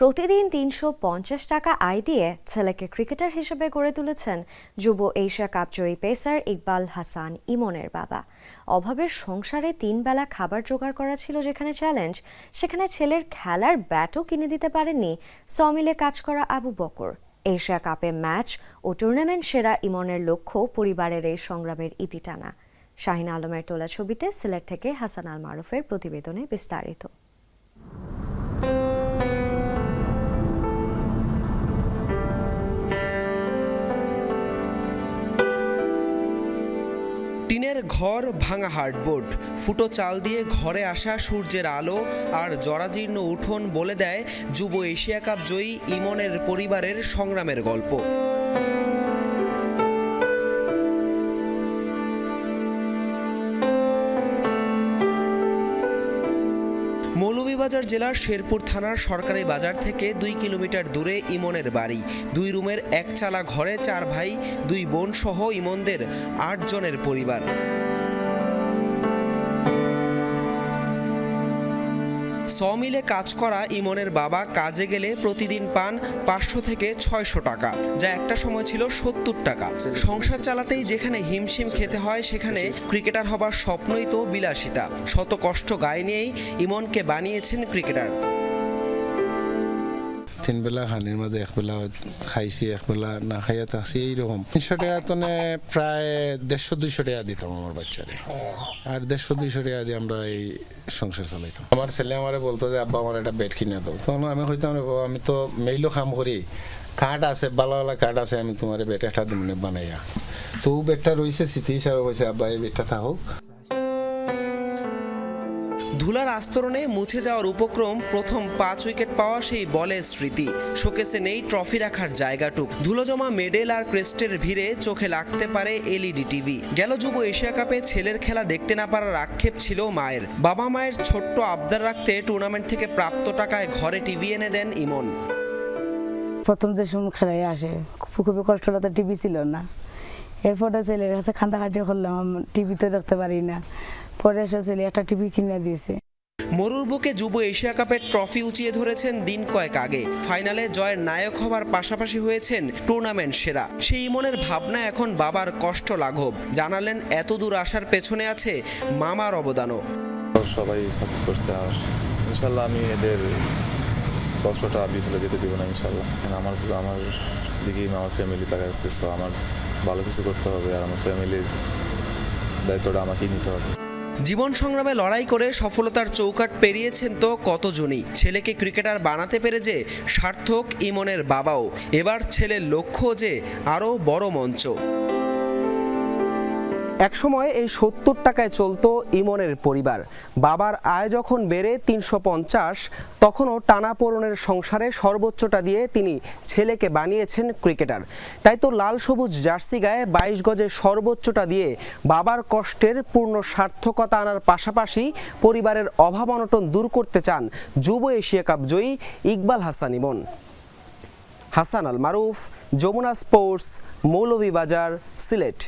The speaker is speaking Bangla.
প্রতিদিন তিনশো পঞ্চাশ টাকা আয় দিয়ে ছেলেকে ক্রিকেটার হিসেবে গড়ে তুলেছেন যুব এশিয়া কাপ জয়ী পেসার ইকবাল হাসান ইমনের বাবা। অভাবের সংসারে তিন বেলা খাবার জোগাড় করা ছিল যেখানে চ্যালেঞ্জ সেখানে ছেলের খেলার ব্যাটও কিনে দিতে পারেননি সমিলে কাজ করা আবু বকর। এশিয়া কাপে ম্যাচ ও টুর্নামেন্ট সেরা ইমনের লক্ষ্য পরিবারের এই সংগ্রামের ইতি টানা। শাহিন আলমের তোলা ছবিতে সিলেট থেকে হাসান আল মারুফের প্রতিবেদনে বিস্তারিত। টিনের ঘর ভাঙা হার্ডবোর্ড। ফুটো চাল দিয়ে ঘরে আসা সূর্যের আলো আর জরাজীর্ণ উঠোন বলে দেয় যুব এশিয়া কাপ জয়ী ইমনের পরিবারের সংগ্রামের গল্প। মৌলভীবাজার জেলার শেরপুর থানার সরকারি বাজার থেকে দুই কিলোমিটার দূরে ইমনের বাড়ি। দুই রুমের একচালা ঘরে চার ভাই, দুই বোন সহ ইমনদের আট জনের পরিবার। সমিলে কাজ করা ইমনের বাবা কাজে গেলে প্রতিদিন পান পাঁচশো থেকে ছয়শো টাকা, যা একটা সময় ছিল সত্তর টাকা। সংসার চালাতেই যেখানে হিমশিম খেতে হয়, সেখানে ক্রিকেটার হবার স্বপ্নই তো বিলাসিতা। শত কষ্ট গায়ে নিয়েই ইমনকে বানিয়েছেন ক্রিকেটার। তিন বেলা খানির মাঝে এক বেলা খাইছি এক বেলা না খাইয়া থাকছি এইরকম তিনশো টাকা তো প্রায় দেড়শো দুইশো টাকা দিতাম আমার বাচ্চারে আর দেড়শো দুইশো টাকা দিয়ে আমরা এই সংসার চালাইতাম আমার ছেলে আমারে বলতো যে আব্বা আমার একটা বেড কিনে দাও তখন আমি হইতাম আমি তো মেইলও কাম করি কাঠ আছে ভালো কাঠ আছে আমি তোমার একটা দিমনে বানাইয়া তো বেটটা রয়েছে স্মৃতি হিসাবে কইছে আব্বা এই বেটটা থাকুক ধুলার আস্তরণে মুছে যাওয়ার উপক্রম প্রথম পাঁচ উইকেট পাওয়া সেই বলের স্মৃতি। শোকেসে নেই ট্রফি রাখার জায়গাটুক। ধুলো জমা মেডেল আর ক্রেস্টের ভিড়ে চোখে লাগতে পারে এলইডি টিভি। গেল যুব এশিয়া কাপে ছেলের খেলা দেখতে না পারার আক্ষেপ ছিল মায়ের। বাবা মায়ের ছোট্ট আবদার রাখতে টুর্নামেন্ট থেকে প্রাপ্ত টাকায় ঘরে টিভি এনে দেন ইমন। প্রথম যে সময় খেলায় আসে, খুব খুবই কষ্ট হলো টিভি ছিল না। এরপরে ছেলের কাছে খান্দাখাটি করলাম, টিভি তো দেখতে পারি না। পরে এসে ছেলে একটা টিভি কিনে দিয়েছে। মরুর বুকে যুব এশিয়া কাপের ট্রফি উঁচিয়ে ধরেছেন দিন কয়েক আগে। ফাইনালে জয়ের নায়ক হবার পাশাপাশি হয়েছেন টুর্নামেন্ট সেরা। সেই ইমনের ভাবনা এখন বাবার কষ্ট লাঘব। জানালেন এত দূর আসার পেছনে আছে মামার অবদানও। সবাই সাপোর্ট করছে আর ইনশাল্লাহ আমি এদের কষ্টটা বিফলে যেতে দেবো না ইনশাল্লাহ। আমার আমার দিকেই আমার ফ্যামিলি তাকা আছে সো আমার ভালো কিছু করতে হবে আর আমার ফ্যামিলির দায়িত্বটা আমাকেই নিতে হবে। জীবন সংগ্রামে লড়াই করে সফলতার চৌকাট পেরিয়েছেন তো কতজনই? ছেলেকে ক্রিকেটার বানাতে পেরে যে সার্থক ইমনের বাবাও, এবার ছেলের লক্ষ্য যে আরও বড় মঞ্চ। একসময় এই সত্তর টাকায় চলতো ইমনের পরিবার। বাবার আয় যখন বেড়ে তিনশো পঞ্চাশ, তখনও টানাপোড়নের সংসারে সর্বোচ্চটা দিয়ে তিনি ছেলেকে বানিয়েছেন ক্রিকেটার। তাই তো লাল সবুজ জার্সি গায়ে বাইশ গজে সর্বোচ্চটা দিয়ে বাবার কষ্টের পূর্ণ সার্থকতা আনার পাশাপাশি পরিবারের অভাব অনটন দূর করতে চান যুব এশিয়া কাপ জয়ী ইকবাল হাসান ইমন। হাসান আল মারুফ, যমুনা স্পোর্টস, মৌলভীবাজার, সিলেট।